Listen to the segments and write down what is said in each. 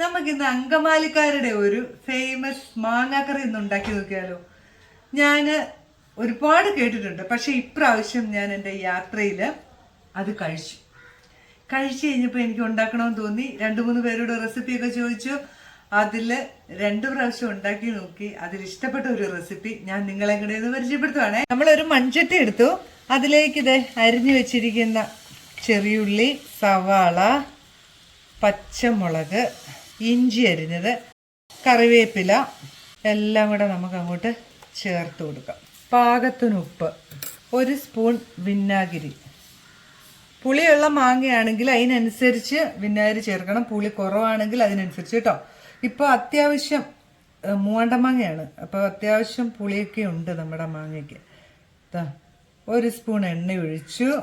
നമുക്കിന്ന് അങ്കമാലിക്കാരുടെ ഒരു ഫേമസ് മാങ്ങാക്കറി ഇന്ന് ഉണ്ടാക്കി നോക്കിയാലോ. ഞാൻ ഒരുപാട് കേട്ടിട്ടുണ്ട്. പക്ഷെ ഇപ്രാവശ്യം ഞാൻ എന്റെ യാത്രയിൽ അത് കഴിച്ചു. കഴിച്ചു കഴിഞ്ഞപ്പോൾ എനിക്ക് ഉണ്ടാക്കണമെന്ന് തോന്നി. രണ്ട് മൂന്ന് പേരോട് റെസിപ്പിയൊക്കെ ചോദിച്ചു. അതിൽ രണ്ട് പ്രാവശ്യം ഉണ്ടാക്കി നോക്കി. അതിൽ ഇഷ്ടപ്പെട്ട ഒരു റെസിപ്പി ഞാൻ നിങ്ങളെ കൂടെ ഒന്ന് പരിചയപ്പെടുത്തുവാണേ. നമ്മളൊരു മൺചട്ടി എടുത്തു. അതിലേക്ക് ഇത് അരിഞ്ഞു വെച്ചിരിക്കുന്ന ചെറിയുള്ളി സവാള പച്ചമുളക് ഇഞ്ചി അരിഞ്ഞത് കറിവേപ്പില എല്ലാം കൂടെ നമുക്ക് അങ്ങോട്ട് ചേർത്ത് കൊടുക്കാം. പാകത്തിന് ഉപ്പ് ഒരു സ്പൂൺ വിന്നാഗിരി പുളിയുള്ള മാങ്ങയാണെങ്കിൽ അതിനനുസരിച്ച് വിന്നാഗിരി ചേർക്കണം. പുളി കുറവാണെങ്കിൽ അതിനനുസരിച്ച് കേട്ടോ. ഇപ്പോൾ അത്യാവശ്യം മൂവാണ്ട മാങ്ങയാണ്. അപ്പോൾ അത്യാവശ്യം പുളിയൊക്കെ ഉണ്ട് നമ്മുടെ മാങ്ങയ്ക്ക്. ഒരു സ്പൂൺ എണ്ണ ഒഴിച്ചു.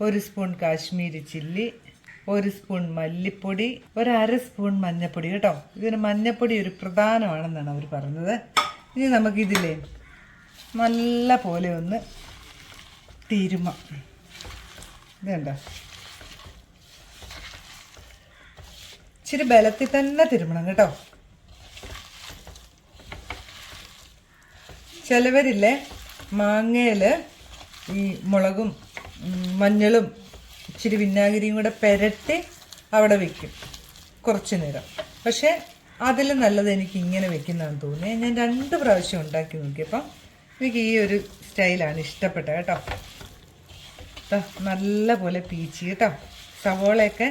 ഒരു സ്പൂൺ കാശ്മീരി ചില്ലി. ഒരു സ്പൂൺ മല്ലിപ്പൊടി ഒരു അര സ്പൂൺ മഞ്ഞൾപ്പൊടി കേട്ടോ. ഇതിന് മഞ്ഞപ്പൊടി ഒരു പ്രധാനമാണെന്നാണ് അവർ പറഞ്ഞത്. ഇനി നമുക്കിതിലേ നല്ല പോലെ ഒന്ന് തിരുമ. ഇതുണ്ടോ ഇച്ചിരി ബലത്തിൽ തന്നെ തിരുമണം കേട്ടോ. ചിലവരില്ലേ മാങ്ങയിൽ ഈ മുളകും മഞ്ഞളും ഇച്ചിരി വിനാഗിരിയും കൂടെ പെരട്ടി അവിടെ വെക്കും. കുറച്ച് നേരം. പക്ഷേ അതിൽ നല്ലത് എനിക്ക് ഇങ്ങനെ വെക്കുന്നതാണെന്ന് തോന്നി ഞാൻ രണ്ട് പ്രാവശ്യം ഉണ്ടാക്കി നോക്കിയപ്പം എനിക്ക് ഈ ഒരു സ്റ്റൈലാണ് ഇഷ്ടപ്പെട്ടത് കേട്ടോ. നല്ല പോലെ പീച്ചി കേട്ടോ. സവോളയൊക്കെ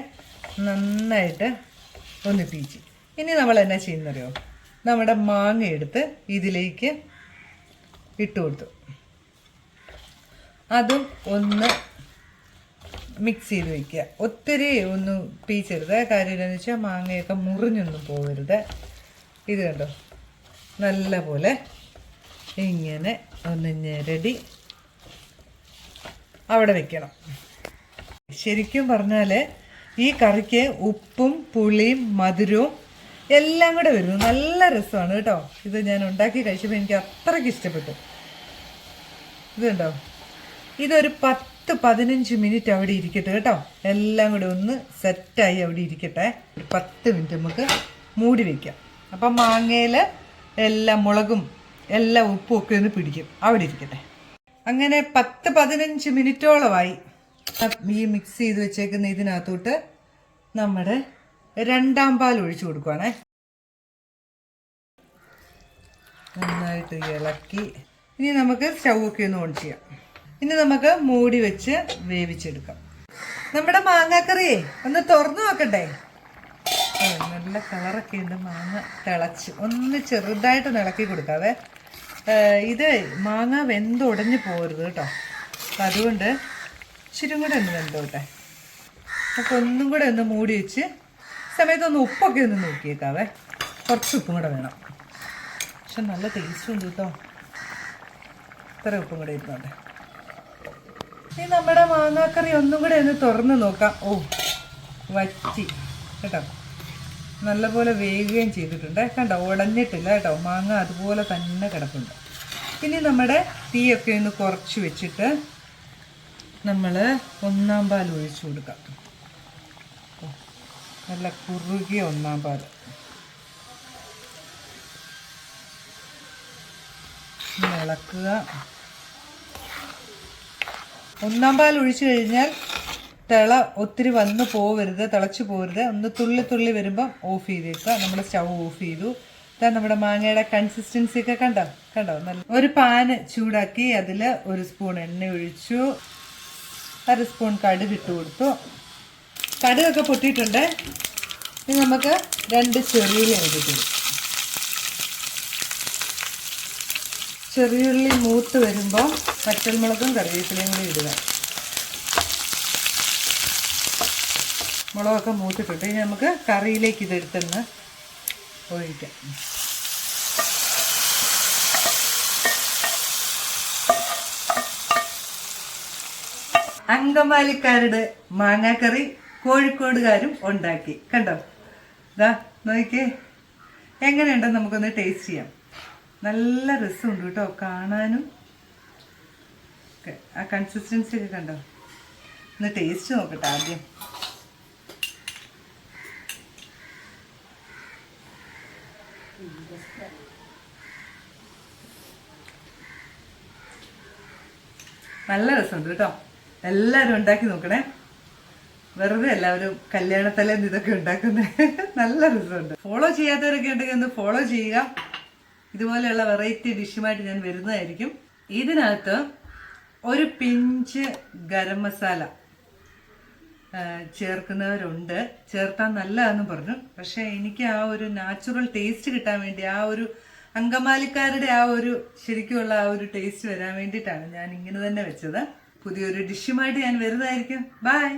നന്നായിട്ട് ഒന്ന് പീച്ചി. ഇനി നമ്മൾ എന്നാ ചെയ്യുന്നറിയോ? നമ്മുടെ മാങ്ങ എടുത്ത് ഇതിലേക്ക് ഇട്ട് കൊടുത്തു. അതും ഒന്ന് മിക്സ് ചെയ്ത് വെക്കുക. ഒത്തിരി ഒന്ന് പീച്ചരുത്. കാര്യം എന്താണെന്ന് വെച്ചാൽ മാങ്ങയൊക്കെ മുറിഞ്ഞൊന്നും പോകരുത്. ഇത് കണ്ടോ? നല്ല പോലെ ഇങ്ങനെ ഒന്ന് ഞെരടി അവിടെ വെക്കണം. ശരിക്കും പറഞ്ഞാൽ ഈ കറിക്ക് ഉപ്പും പുളിയും മധുരവും എല്ലാം കൂടെ വരുന്നു. നല്ല രസമാണ് കേട്ടോ. ഇത് ഞാൻ ഉണ്ടാക്കി കഴിച്ചപ്പോൾ എനിക്ക് അത്രയ്ക്ക് ഇഷ്ടപ്പെട്ടു. ഇത് കണ്ടോ? ഇതൊരു പത്ത് പതിനഞ്ച് മിനിറ്റ് അവിടെ ഇരിക്കട്ടെ കേട്ടോ. എല്ലാം കൂടെ ഒന്ന് സെറ്റായി അവിടെ ഇരിക്കട്ടെ. ഒരു പത്ത് മിനിറ്റ് നമുക്ക് മൂടി വെക്കാം. അപ്പം മാങ്ങയിൽ എല്ലാ മുളകും എല്ലാ ഉപ്പും ഒക്കെ ഒന്ന് പിടിക്കും. അവിടെ ഇരിക്കട്ടെ. അങ്ങനെ പത്ത് പതിനഞ്ച് മിനിറ്റോളമായി. ഈ മിക്സ് ചെയ്ത് വെച്ചേക്കുന്ന ഇതിനകത്തോട്ട് നമ്മുടെ രണ്ടാം പാൽ ഒഴിച്ചു കൊടുക്കുവാണേ. നന്നായിട്ട് ഇളക്കി. ഇനി നമുക്ക് സ്റ്റൗ ഒക്കെ ഒന്ന് ഓൺ ചെയ്യാം. ഇനി നമുക്ക് മൂടി വെച്ച് വേവിച്ചെടുക്കാം. നമ്മുടെ മാങ്ങാക്കറിയേ ഒന്ന് തുറന്നു നോക്കട്ടെ. നല്ല കളറൊക്കെ ഉണ്ട് മാങ്ങ തിളച്ച്. ഒന്ന് ചെറുതായിട്ട് ഇളക്കി കൊടുക്കാവേ. ഇത് മാങ്ങ വെന്തുടഞ്ഞു പോരുത് കേട്ടോ. അപ്പം അതുകൊണ്ട് ഇച്ചിരി കൂടെ ഒന്ന് വെന്തോട്ടെ. അപ്പോൾ ഒന്നും കൂടെ ഒന്ന് മൂടി വെച്ച് സമയത്ത് ഒന്ന് ഉപ്പൊക്കെ ഒന്ന് നോക്കിയേക്കാവേ. കുറച്ച് ഉപ്പും കൂടെ വേണം. പക്ഷെ നല്ല ടേസ്റ്റ് ഉണ്ട് കേട്ടോ. ഇത്ര ഉപ്പും കൂടെ ഇരുന്നോട്ടെ. ഇനി നമ്മുടെ മാങ്ങാക്കറി ഒന്നും കൂടെ ഒന്ന് തുറന്ന് നോക്കാം. ഓ വറ്റി. കേട്ടോ? നല്ലപോലെ വേകുകയും ചെയ്തിട്ടുണ്ട്. കണ്ടോ? ഉടഞ്ഞിട്ടില്ല കേട്ടോ. മാങ്ങ അതുപോലെ തന്നെ കിടപ്പുണ്ട്. ഇനി നമ്മുടെ തീയൊക്കെ ഒന്ന് കുറച്ച് വെച്ചിട്ട് നമ്മൾ ഒന്നാം പാൽ ഒഴിച്ചു കൊടുക്കാം. നല്ല കുറുകിയ ഒന്നാം പാൽ. ഇളക്കുക. ഒന്നാം പാൽ ഒഴിച്ചു കഴിഞ്ഞാൽ തിള ഒത്തിരി വന്ന് പോവരുത് തിളച്ച് പോവരുത്. ഒന്ന് തുള്ളി തുള്ളി വരുമ്പം ഓഫ് ചെയ്തേക്കുക. നമ്മൾ സ്റ്റൗ ഓഫ് ചെയ്തു. ഇതാ നമ്മുടെ മാങ്ങയുടെ കൺസിസ്റ്റൻസി ഒക്കെ കണ്ടോ? കണ്ടോ? നല്ല ഒരു പാന് ചൂടാക്കി അതിൽ ഒരു സ്പൂൺ എണ്ണ ഒഴിച്ചു. അര സ്പൂൺ കടുക് ഇട്ട് കൊടുത്തു. കടുകൊക്കെ പൊട്ടിയിട്ടുണ്ട്. ഇനി നമുക്ക് രണ്ട് ചെറിയ എടുത്തിട്ട് ചെറിയുള്ളി മൂത്ത് വരുമ്പോൾ പച്ചമുളകും കറിവേപ്പിലയും കൂടി ഇടുക. മുളകൊക്കെ മൂത്തിട്ടുണ്ട്. ഇനി നമുക്ക് കറിയിലേക്ക് ഇതെടുത്തൊന്ന് ഒഴിക്കാം. അങ്കമാലിക്കാരുടെ മാങ്ങാക്കറി കോഴിക്കോടുകാരും ഉണ്ടാക്കി. കണ്ടോ? ഇതാ നോക്കിയേ. എങ്ങനെയുണ്ടെന്ന് നമുക്കൊന്ന് ടേസ്റ്റ് ചെയ്യാം. നല്ല രസമുണ്ട് കേട്ടോ കാണാനും. ആ കൺസിസ്റ്റൻസി ഒക്കെ കണ്ടോ? ഒന്ന് ടേസ്റ്റ് നോക്കട്ടെ ആദ്യം. നല്ല രസമുണ്ട് കേട്ടോ. എല്ലാവരും ഉണ്ടാക്കി നോക്കണേ. വെറുതെ എല്ലാവരും കല്യാണത്തലേന്ന് ഇതൊക്കെ ഉണ്ടാക്കുന്നത് നല്ല രസമുണ്ട്. ഫോളോ ചെയ്യാത്തവരൊക്കെ ഉണ്ടെങ്കിൽ ഒന്ന് ഫോളോ ചെയ്യുക. ഇതുപോലെയുള്ള വെറൈറ്റി ഡിഷുമായിട്ട് ഞാൻ വരുന്നതായിരിക്കും. ഇതിനകത്ത് ഒരു പിഞ്ച് ഗരം മസാല ചേർക്കുന്നവരുണ്ട്. ചേർത്താൽ നല്ലതാണെന്ന് പറഞ്ഞു. പക്ഷേ എനിക്ക് ആ ഒരു നാച്ചുറൽ ടേസ്റ്റ് കിട്ടാൻ വേണ്ടി ആ ഒരു അങ്കമാലിക്കാരുടെ ആ ഒരു ശരിക്കുമുള്ള ആ ഒരു ടേസ്റ്റ് വരാൻ വേണ്ടിയിട്ടാണ് ഞാൻ ഇങ്ങനെ തന്നെ വെച്ചത്. പുതിയൊരു ഡിഷുമായിട്ട് ഞാൻ വരുന്നതായിരിക്കും. ബൈ